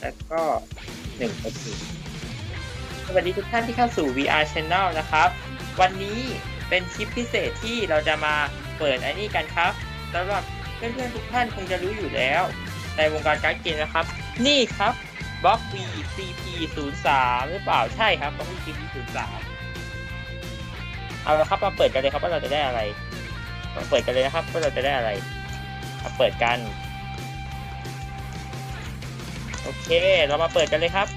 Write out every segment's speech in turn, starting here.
แล้วก็หนึ่งสวัสดีทุกท่านที่เข้าสู่ VR Channel นะครับ วันนี้เป็นคลิปพิเศษที่เราจะมาเปิดอันนี้กันครับสำหรับเพื่อนๆทุกท่านคงจะรู้อยู่แล้ว ในวงการการ์ดเกมนะครับ นี่ครับบล็อก V CP 0 3 หรือเปล่าใช่ครับบล็อก V CP 0 3 เอาละครับมาเปิดกันเลยครับว่าเราจะได้อะไรมาเปิดกันเลยนะครับว่าเราจะได้อะไรมาเปิดกัน อเค เรามาเปิดกันเลยครับ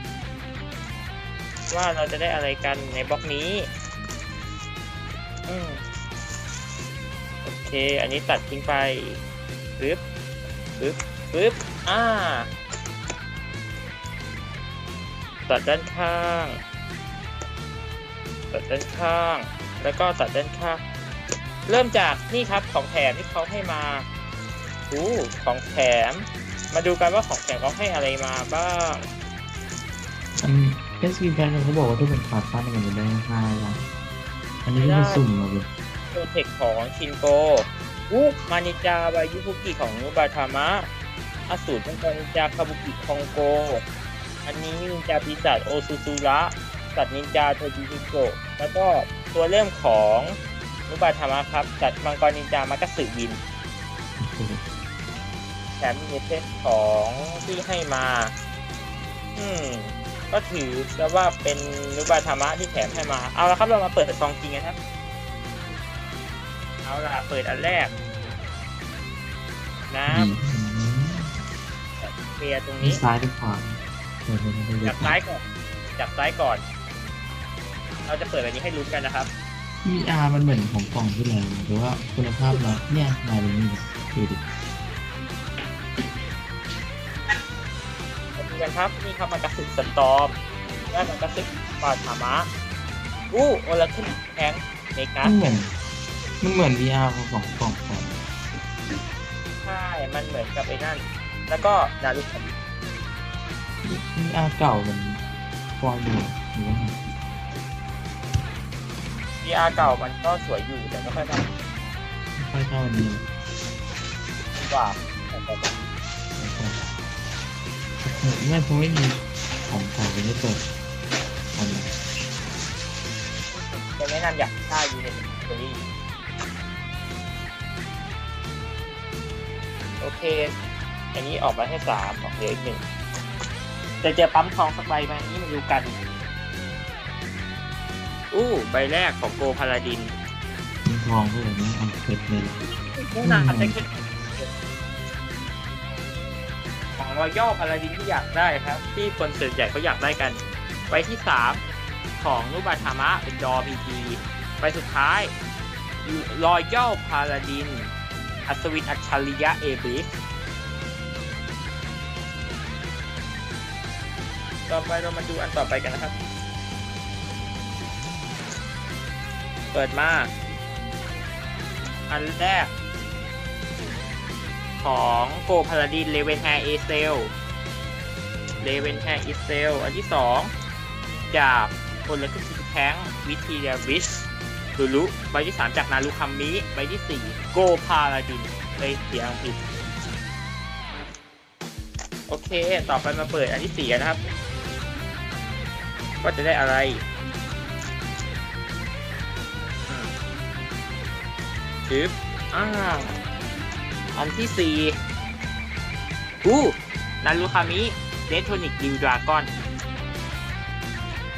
ว่าเราจะได้อะไรกันในบล็อกนี้อืมโอเค อันนี้ตัดทิ้งไปปึ๊บปึ๊บปึ๊บอ่า ตัดด้านข้าง ตัดด้านข้าง แล้วก็ตัดด้านข้าง เริ่มจากนี่ครับของแถมที่เขาให้มาอู้ของแถม มาดูกันว่าของแถมเขาให้อะไรมาบ้างอันเอสกีแบนเขาบอกว่าทุกเป็นขาดปั้นกันอยู่ได้ห้าแล้วอันนี้ก็คือสุ่มมาเลยโปรเทคของชินโกอุมานิจาวายุฟุกิของนุบาทามะอสูรมังกรนินจาคาบุกิคองโก อันนี้นินจาปีศาจโอซูซูระสัตว์นินจาโทจิจิโกะแล้วก็ตัวเริ่มของนุบาทามะครับสัตว์มังกรนินจามากะสึวินแถ มมีเทสของที่ให้มา อืม ก็ถือแล้วว่าเป็นนุบาธรรมะที่แถมให้มา เอาละครับเรามาเปิดซองจริงกันครับ เอาละเปิดอันแรกน้ำเคลียร์ตรงมีนี้ ซ้ายหรือขวาเดี๋ยวผมจะดูจับซ้ายก่อน จับซ้ายก่อน เราจะเปิดแบบนี้ให้ลุ้นกันนะครับมีอาร์มันเหมือนของกล่องที่แล้วหรือว่าคุณภาพเราเนี่ยมาเป็นนี่ดูดิ กันครับ นี่ครับมันกระสึกสตอมและมันกระสึกปาธามะอู้โอลาขึ้นแทงเมกามันเหมือนมันเหมือน VR ของกล่องกล่องของใช่ มันเหมือนกับไอ้นั่น แล้วก็นารุคามิ VR เก่ามันฟอยอยู่หรือว่าไง VR เก่ามันก็สวยอยู่แต่ไม่ค่อยได้ไม่ค่อยเท่าอันนี้ดีกว่าแต่ก็ ไม่เพราะไม่มีของเก่าจะไม่เปิดอันนี้จะแนะนำอยากได้ยูเนสเตอรี่โอเค อันนี้ออกมาให้สามออกเหลืออีกหนึ่งจะเจอปั๊มทองสักใบไหมนี่มาดูกัน อู้ใบแรกของโกพาลาดินมีทองด้วยนะเอาเพชรเลยนี่นาได้แค่ ของรอย่อพาลาดินที่อยากได้ครับ ที่คนส่วนใหญ่เขาอยากได้กันใบที่สามของนุบาธามะเป็นดอพีทีใบสุดท้ายรอย่อพาลาดิน อัศวินอัจฉริยะเอบิสต่อไปเรามาดูอันต่อไปกันนะครับ เปิดมา อันแรก ของโกพาลาดินเลเวนแฮร์เอเซลเลเวนแฮร์เอเซลอันที่สองจากคนละครึ่งแท้งวิทีเดียวิชลูลุใบที่สามจากนารุคัมมิใบที่สี่โกพาลาดินเลยเสียงผิดโอเค ต่อไปมาเปิดอันที่สี่นะครับ ว่าจะได้อะไรอืมจึ๊บอ้าว อันที่สี่อู้นารุคามิเดทโทนิกดิวดราก้อน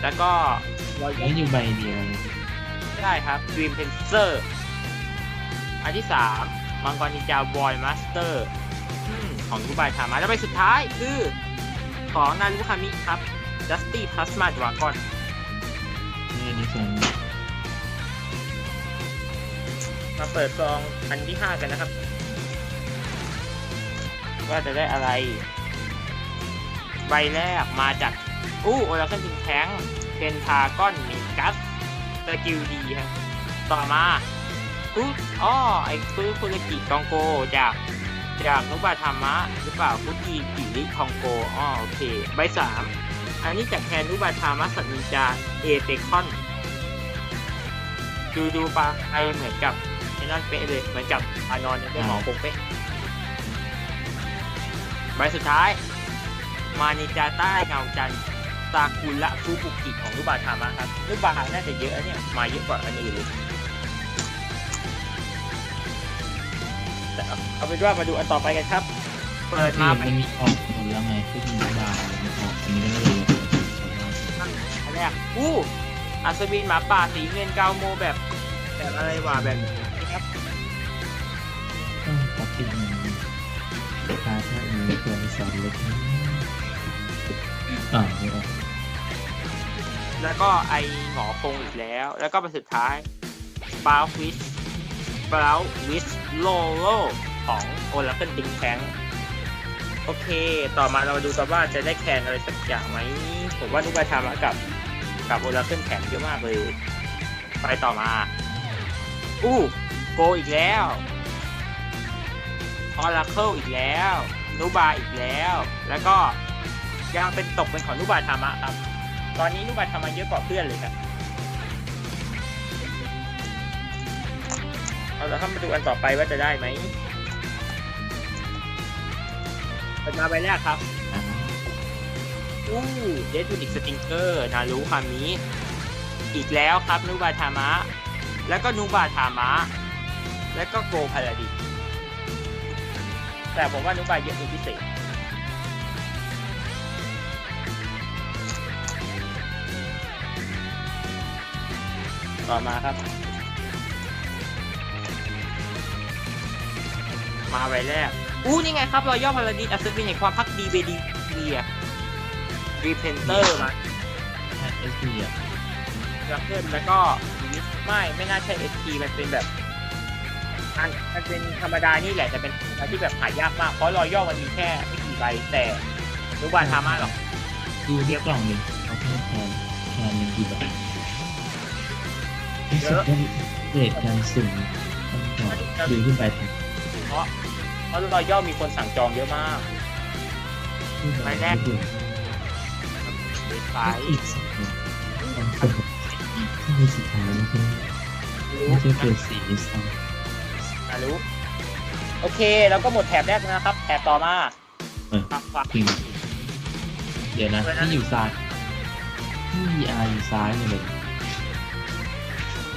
แล้วก็รอยแล้วอยู่ใบเดียวเลยได้ครับ Dream t e n s o r อันที่สามมังกรนินจาวอยมาสเตอร์ของยูบายทามาแล้วไปสุดท้ายคือของนารุคามิครับ Dusty Plasma Dragon นี่นี่ส่วนมาเปิดซองอันที่ห้ากันนะครับ ว่าจะได้อะไร ใบแรกมาจาก อู้โอลาเคิลทิงแทงเพนทากอนมีกัสสกิลดีครับต่อมาอู้อ้อไอ้ฟื้คุรกิกองโกจากจากนุบาธามะหรือเปล่าคุกิกิริคองโกอ้อโอเค ใบสามอันนี้จากแทนนุบาธามะสัตว์นินจาเอเตคอนดูดูปะไอเหมือนกับไอ้นั่นเป๊ะเลยเหมือนกับอานอนในเรื่องหมอคงเป๊ะ ใบสุดท้าย มานิจาใต้เงาจันทร์ซากุระฟูบุกิของนุบาทามะครับนุบาน่าจะเยอะนะเนี่ย มาเยอะกว่าอันอื่นเลยแต่เอาเอาเป็นว่ามาดูอันต่อไปกันครับ เปิดมามันมีออกหมดแล้วไงที่มีบาร์มันออกอันนี้ก็ไม่รู้อันแรกอู้อัศวินหมาป่าสีเงินเกาโมแบบ แบบอะไรวะแบบ นี้ควรสอนลดนะอ่าไม่ออกแล้วก็ไอหงอคงอีกแล้ว แล้วก็ไปสุดท้ายบาวิสบาวิสโลโลของโอลาเคิลติงแทงโอเค ต่อมาเรามาดูกันว่าจะได้แคนอะไรสักอย่างไหม ผมว่านุบาทามะกับกับโอลาเคิลแข็งเยอะมากเลย ไปต่อมา อู้โกอีกแล้ว ออราเคิลอีกแล้วนุบาอีกแล้ว แล้วก็ยังเป็นตกเป็นของนุบาทามะครับ ตอนนี้นุบาทามะเยอะกว่าเพื่อนเลยครับเอาละครับมาดูอันต่อไปว่าจะได้ไหมเปิดมาใบแรกครับอู้เดทูนิกสติงเกอร์นารุคามิอีกแล้วครับนูบาทามะ แล้วก็นูบาทามะ แล้วก็โกพาราดิ แต่ผมว่านูบาเยอะเป็นพิเศษต่อมาครับ มาใบแรก อู้นี่ไงครับรอยย่อพาราดินอัศวินแห่งความพักดีเบดีเวียรีเพนเตอร์มาแค่เอสพีอะลักเกิลแล้วก็วิสไม่ ไม่น่าใช่เอสมันเป็นแบบ อันมันเป็นธรรมดานี่แหละแต่เป็นอันที่แบบหายากมากเพราะรอยย่อมันมีแค่ไม่กี่ใบแต่รู้ว่าทามาหรอกดูที่กล่องหนึ่งเอาแค่แคนแคนหนึ่งกี่บาทรู้สึกว่าเกรดการสุ่มต้องต่อดูขึ้นไปถึงเพราะเพราะรอยย่อมีคนสั่งจองเยอะมากไปไปแรกเด็ดไฟอีกสักหนึ่งต้องเปิดถ้ามีสุดท้ายแล้วก็รู้ไม่ใช่เปิดสีซ้ นะรู้โอเค แล้วก็หมดแถบแรกแล้วนะครับ แถบต่อมาำเออ ฝักฝักจริงเดี๋ยวนะเวลาที่อยู่ซ้ายที่ VR อยู่ซ้ายเนี่ยเลย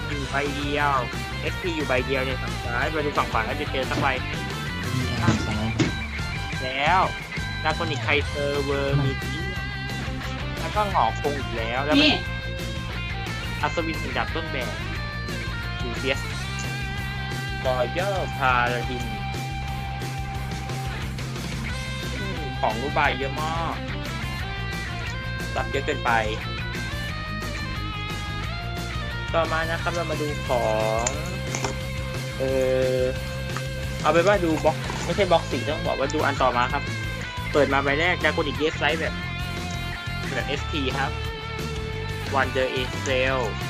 อยู่ใบเดียว SP อยู่ใบเดียวในฝั่งซ้ายไปดูฝั่งขวาแล้วจะเจอสักใบ VR ซ้ายแล้วดาโกนิกไคเซอร์เวอร์มีที่แล้วก็หงอคงอีกแล้ว แล้วก็อัศวินถึงดับต้นแบบดูเซียสก อยเยอร์พาราดินของรูปใบเยอะมากรับเยอะเกินไป ต่อมานะครับเรามาดูของ เออเอาไปว่าดูบล็อกไม่ใช่บล็อกสีต้องบอกว่าดูอันต่อมาครับ เปิดมาใบแรกดาโกนิกเยสไซส์แบบแบบ ST ครับ Wonder Excel ไปที่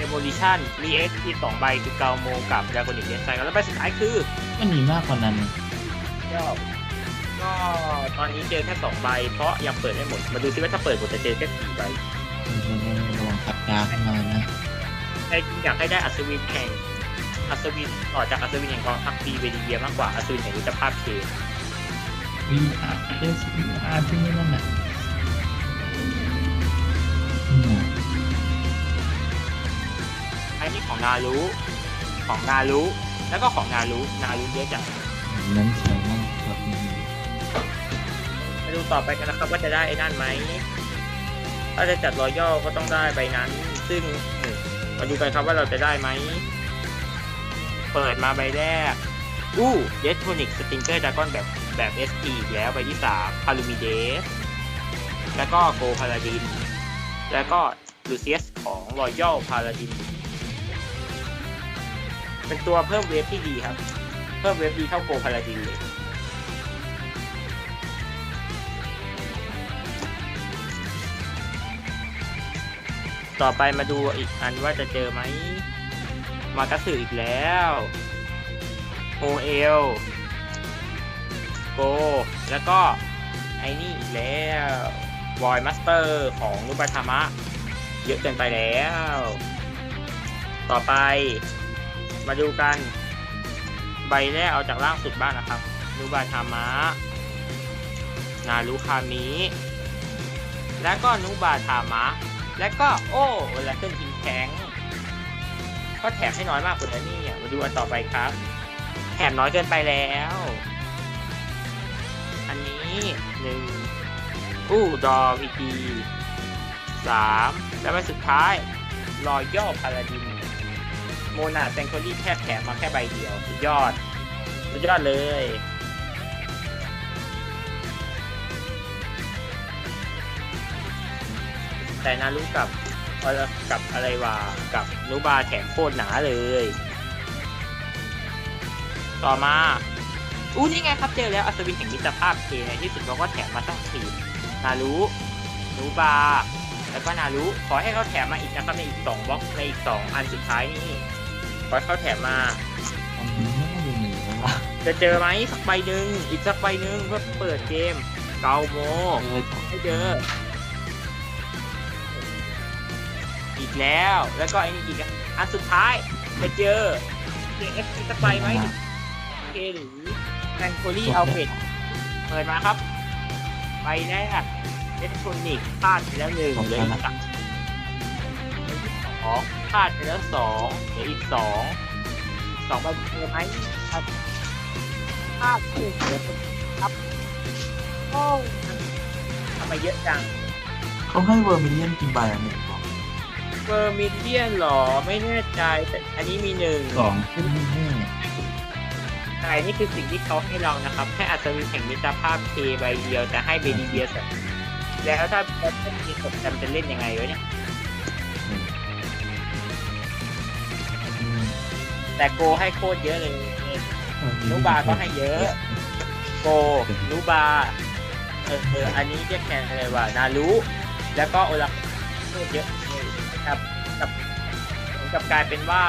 Demolition มี ST สองใบคือเกาโมกับดาโกนิกเยสไซส์แล้วใบสุดท้ายคือมันมีมากกว่านั้นก็ก็ตอนนี้เจอแค่สองใบเพราะยังเปิดไม่หมด มาดูซิว่าถ้าเปิดหมดจะเจอแค่สี่ใบระวังขัดกราฟมานะแต่จริงอยากให้ได้อัศวินแห่งอัศวินต่อจากอัศวินแห่งความพักดีเวดีเยียมากกว่าอัศวินแห่งมิตรภาพเค VR S VR ที่ไม่นั่นน่ะ อันนี้ของนารุของนารุแล้วก็ของนารุนารุเยอะจังนั้นสวยมากครับมาดูต่อไปกันนะครับว่าจะได้ไอ้นั่นไหม ถ้าจะจัดรอยย่อก็ต้องได้ใบนั้น ซึ่งอืมมาดูกันครับว่าเราจะได้ไหม เปิดมาใบแรก อู้เดสโทนิกสติงเกอร์ดากอนแบบแบบ SP อีกแล้วใบที่สามพาลูมิเดส แล้วก็โกพาราดิน แล้วก็ลูเซียสของรอยย่อพาราดิน เป็นตัวเพิ่มเวฟที่ดีครับ เพิ่มเวฟดีเท่าโกพาราดินเลยต่อไปมาดูอีกอันว่าจะเจอไหม มากระสืออีกแล้วโอเอลโกแล้วก็ไอ้นี่อีกแล้ววอยมาสเตอร์ของนุบาธามะ เยอะเกินไปแล้ว ต่อไป มาดูกัน ใบแรกเอาจากล่างสุดบ้างนะครับนุบาธามะ นารุคามิ แล้วก็นุบาทามะ แล้วก็โอ้โอลาเคิลทิงแทงก็แถมให้น้อยมากกว่านี้นี่มาดูอันต่อไปครับ แถมน้อยเกินไปแล้ว อันนี้หนึ่งอู้ดอวีดีสามแล้วมาสุดท้ายรอยย่อพาราดินโม นาแซงโคลี่แค่แถมมาแค่ใบเดียว สุดยอด สุดยอดเลยแต่นารุกับกับอะไรวะกับนุบาแถมโคตรหนาเลย ต่อมาอู้นี่ไงครับเจอแล้วอัศวินแห่งมิตรภาพเคในที่สุดเขาก็แถมมาตั้งสี่นารุนุบาแล้วก็นารุขอให้เขาแถมมาอีกนะครับในอีกสองบล็อกในอีกสองอันสุดท้ายนี่ ขอให้เขาแถมมาตอนนี้ไม่ต้องดูหนึ่งแล้วล่ะจะเจอไหมสักใบหนึ่งอีกสักใบหนึ่งเพื่อเปิดเกม เกาโมเออให้เจอ อีกแล้ว แล้วก็ไอ้นี่อีกอะอันสุดท้ายจะเจอเกมเอฟสักใบไหมโอเคหรือแฟนโคลี่เอาเป็ดเปิดมาครับใบแรกเอสโทนิกพลาดไปแล้วหนึ่งเหลยอีกสามสอง พลาดไปแล้วสองเหลืออีกสองสองใบเจอไหมครับพลาดหนึ่งเหลือครับโอ้ทำไมเยอะจังเขาให้เวอร์มิเลียนกี่ใบอะหนึ่งบอกเฟอร์มิเลียนหรอไม่แน่ใจแต่อันนี้มีหนึ่งสองขึ้นแน่ใช่นี่คือสิ่งที่เขาให้เรานะครับแค่อัศวินแห่งมิตรภาพเคใบเดียวแต่ให้เบดีเบียสแล้วถ้าแล้วถ้ามีตกจำจะเล่นยังไงวะเนี่ย แต่โกให้โคตรเยอะเลยนุบาก็ให้เยอะ โกนุบาเออเอออันนี้เรียกแทนอะไรวะนารุแล้วก็โอลาโคตรเยอะเลยครับกับผลกลับกลายเป็นว่า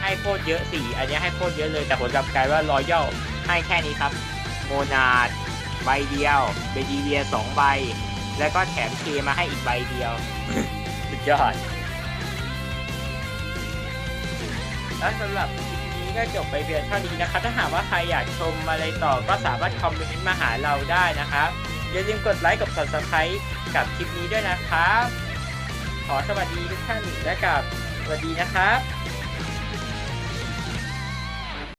ให้โคตรเยอะสี่อันนี้ให้โคตรเยอะเลยแต่ผลกลับกลายว่ารอยัลให้แค่นี้ครับ โมนาดใบเดียวเบดีเวียสองใบ แล้วก็แถมเคมาให้อีกใบเดียว สุดยอด และสำหรับคลิปนี้ก็จบไปเพียงเท่านี้นะครับ ถ้าหากว่าใครอยากชมอะไรต่อก็สามารถคอมเมนต์มาหาเราได้นะครับ อย่าลืมกดไลค์กับ subscribe กับคลิปนี้ด้วยนะครับ ขอสวัสดีทุกท่านและกับสวัสดีนะครับ